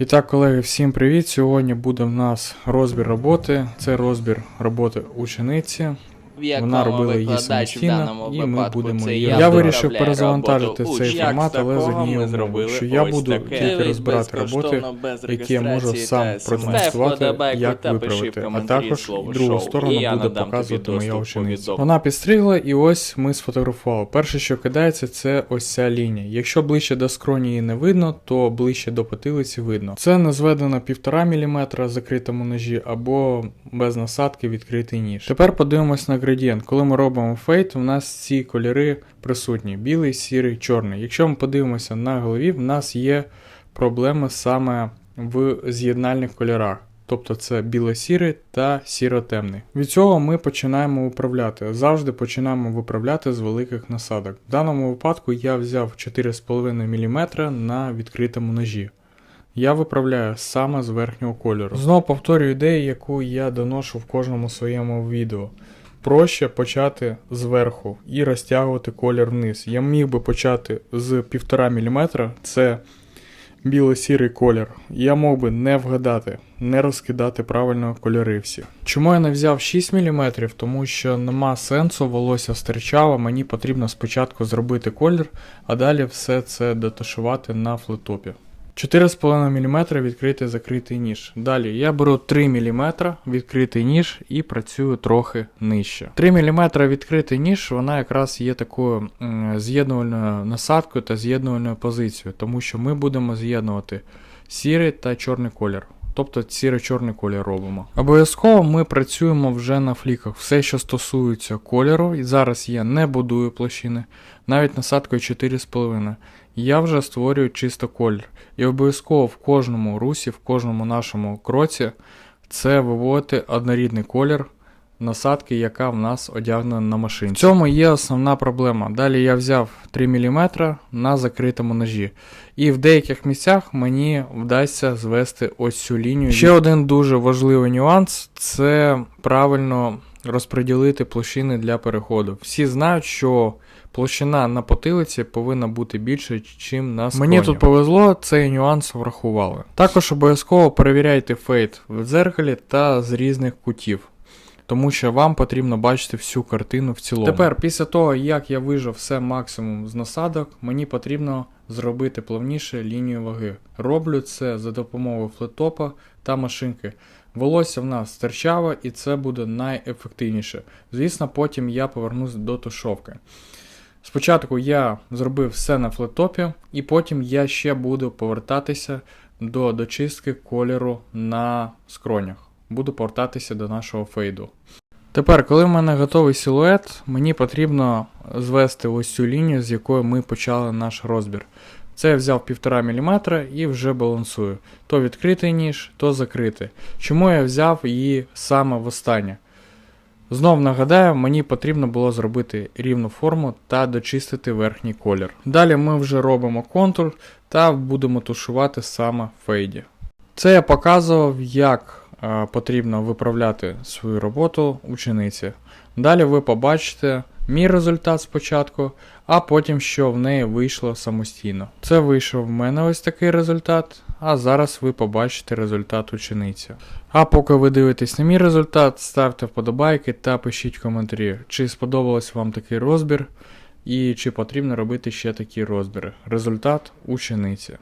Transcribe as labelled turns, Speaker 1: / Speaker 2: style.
Speaker 1: І так, колеги, всім привіт! Сьогодні буде в нас розбір роботи. Це розбір роботи учениці.
Speaker 2: В якому
Speaker 1: Вона робила її
Speaker 2: викладач в
Speaker 1: самостійно,
Speaker 2: даному
Speaker 1: і ми
Speaker 2: випадку
Speaker 1: будемо
Speaker 2: це
Speaker 1: її.
Speaker 2: я,
Speaker 1: вирішив перезавантажити
Speaker 2: роботу
Speaker 1: цей
Speaker 2: учня.
Speaker 1: формат,
Speaker 2: Як з
Speaker 1: але з
Speaker 2: такого
Speaker 1: однією
Speaker 2: ми
Speaker 1: умовою,
Speaker 2: зробили
Speaker 1: що я
Speaker 2: ось
Speaker 1: буду
Speaker 2: таке.
Speaker 1: тільки
Speaker 2: Дивись
Speaker 1: розбирати роботи,
Speaker 2: безкоштовно, без
Speaker 1: які я можу
Speaker 2: реєстрації
Speaker 1: сам
Speaker 2: та смс.
Speaker 1: продемонструвати,
Speaker 2: Вподобайку
Speaker 1: як
Speaker 2: та пиши в
Speaker 1: виправити. А
Speaker 2: коментарі
Speaker 1: також
Speaker 2: слово
Speaker 1: другу
Speaker 2: «шоу»,
Speaker 1: сторону
Speaker 2: і я
Speaker 1: буде
Speaker 2: надам тобі
Speaker 1: показувати моя
Speaker 2: доступ
Speaker 1: учениця. Вона підстригла, і ось ми сфотографували. Перше, що кидається, це ось ця лінія. Якщо ближче до скроні її не видно, то ближче до потилиці видно. Це не зведено 1,5 мм закритому ножі або без насадки відкритий ніж. Тепер подивимось на градієнт. Коли ми робимо фейт, у нас ці кольори присутні: білий, сірий, чорний. Якщо ми подивимося на голові, в нас є проблеми саме в з'єднальних кольорах. Тобто це біло-сірий та сіро-темний. Від цього ми починаємо виправляти. Завжди починаємо виправляти з великих насадок. В даному випадку я взяв 4,5 мм на відкритому ножі. Я виправляю саме з верхнього кольору. Знову повторюю ідею, яку я доношу в кожному своєму відео. Проще почати зверху і розтягувати колір вниз. Я міг би почати з 1,5 мм, це біло-сірий колір. Я мог би не вгадати, не розкидати правильно кольори всі. Чому я не взяв 6 мм? Тому що нема сенсу, волосся стирчало, мені потрібно спочатку зробити колір, а далі все це дотушувати на флетопі. 4,5 мм відкритий закритий ніж. Далі я беру 3 мм відкритий ніж і працюю трохи нижче. 3 мм відкритий ніж, вона якраз є такою з'єднувальною насадкою та з'єднувальною позицією, тому що ми будемо з'єднувати сірий та чорний колір. Тобто сіро-чорний колір робимо. Обов'язково ми працюємо вже на фліках. Все, що стосується кольору, і зараз я не будую площини, навіть насадкою 4,5. Я вже створюю чисто колір. І обов'язково в кожному русі, в кожному нашому кроці це виводити однорідний колір насадки, яка в нас одягнена на машині. В цьому є основна проблема. Далі я взяв 3 мм на закритому ножі. І в деяких місцях мені вдасться звести ось цю лінію. Ще один дуже важливий нюанс це правильно розподілити площини для переходу. Всі знають, що площина на потилиці повинна бути більше, ніж на скроні. Мені тут повезло, цей нюанс врахували. Також обов'язково перевіряйте фейт в дзеркалі та з різних кутів. Тому що вам потрібно бачити всю картину в цілому. Тепер, після того, як я вижив все максимум з насадок, мені потрібно зробити плавніше лінію ваги. Роблю це за допомогою флетопа та машинки. Волосся в нас стирчаве і це буде найефективніше. Звісно, потім я повернусь до тушовки. Спочатку я зробив все на флетопі, і потім я ще буду повертатися до дочистки кольору на скронях. Буду повертатися до нашого фейду. Тепер, коли в мене готовий силует, мені потрібно звести ось цю лінію, з якої ми почали наш розбір. Це я взяв 1,5 мм і вже балансую. То відкритий ніж, то закритий. Чому я взяв її саме в останнє? Знов нагадаю, мені потрібно було зробити рівну форму та дочистити верхній колір. Далі ми вже робимо контур та будемо тушувати саме фейді. Це я показував, як потрібно виправляти свою роботу учениці. Далі ви побачите мій результат спочатку, а потім що в неї вийшло самостійно. Це вийшов в мене ось такий результат, а зараз ви побачите результат учениці. А поки ви дивитесь на мій результат, ставте вподобайки та пишіть коментарі, чи сподобався вам такий розбір, і чи потрібно робити ще такі розбіри. Результат учениці.